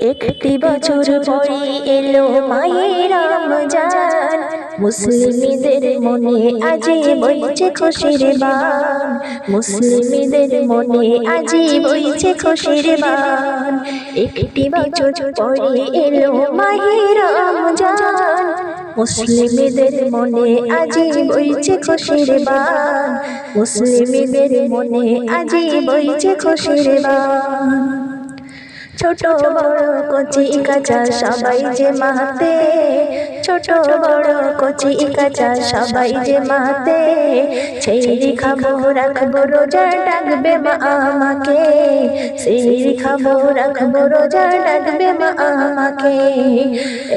একটি বছর পরে এলো মায়ের রমজান। মুসলিমদের মনে আজি বইছে খুশির বান। মুসলিমদের মনে আজি বইছে খুশির বান। একটি বছর পরে এলো মায়ের রমজান। মুসলিমদের মনে আজি বইছে খুশির বান। মুসলিমদের মনে আজি বইছে খুশির বান। ছোট বড় কচি কাঁচা সবাই যে মাতে, ছোট বড় কচি কাঁচা সবাই যে মাতে, সেই খাব রাখব, রোজা ডাকবে মা আমাকে, সেই খাব রাখব, রোজা ডাকবে মা আমাকে।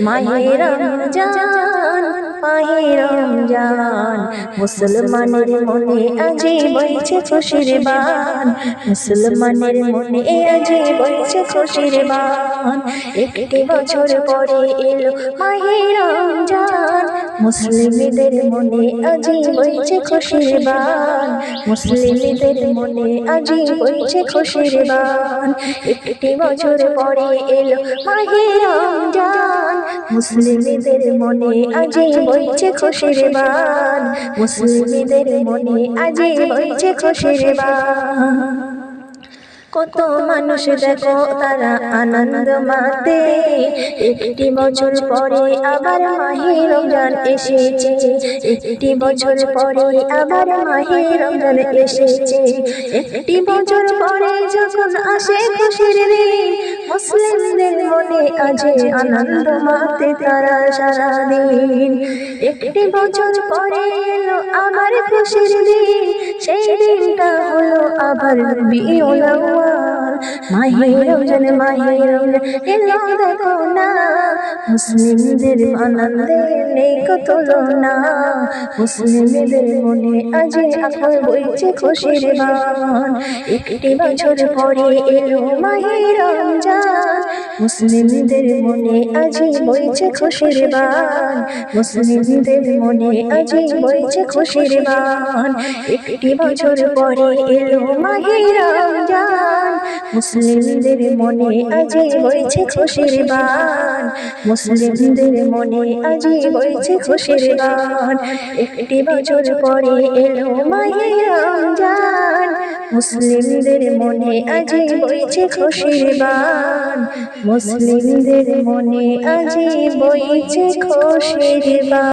মায়ের রমজান মাহের রমজান। মুসলমানের মনে আজি বইছে খুশির বান। মুসলমানের মনে আজি বইছে খুশির বান। একটি বছর পরে এলো মাহের রমজান। মুসলিমদের মনে আজি বইছে খুশির বান। মুসলিমদের মনে আজি বইছে খুশির বান। একটি বছর পরে এলো মাহের রমজান। মুসলিমদের মনে আজি বইছে খুশির বান। মুসলিমদের মনে আজি বইছে খুশির বান। কত মানুষ দেখো তারা আনন্দ মাতে একটি বছর পরে আবার মাহে রমজান এসেছে। একটি বছর পরে আবার মাহে রমজান এসেছে। একটি বছর পরে যখন আসে খুশির দিন মুসলিমদের মনে আজে আনন্দ মাতে তারা সারাদিন। একটি বছর পরে এলো আমার খুশির দিন, সেই দিনটা হলো আবার বিওলাওয়ার মাহে রমজান মাহে রমজান এলো দেখো না। মুসলিমদের আনন্দে নেই কত না মুসলিমদের মনে আজ আকাল বইছে খুশির গান একটি বছর পরে এলো মাহে রমজান। মুসলিমদের মনে আজি বইছে খুশির বান। মুসলিমদের মনে আজি বইছে খুশির বান। একটি বছর পরে এলো মাহে রমজান। মুসলিমদের মনে আজি বইছে খুশির বান। মুসলিমদের মনে আজি বইছে খুশির বান। একটি বছর পরে এলো রমজান। মুসলিমদের মনে আজি বইছে খুশির বান। মুসলিমদের মনে আজি বইছে খুশির বান।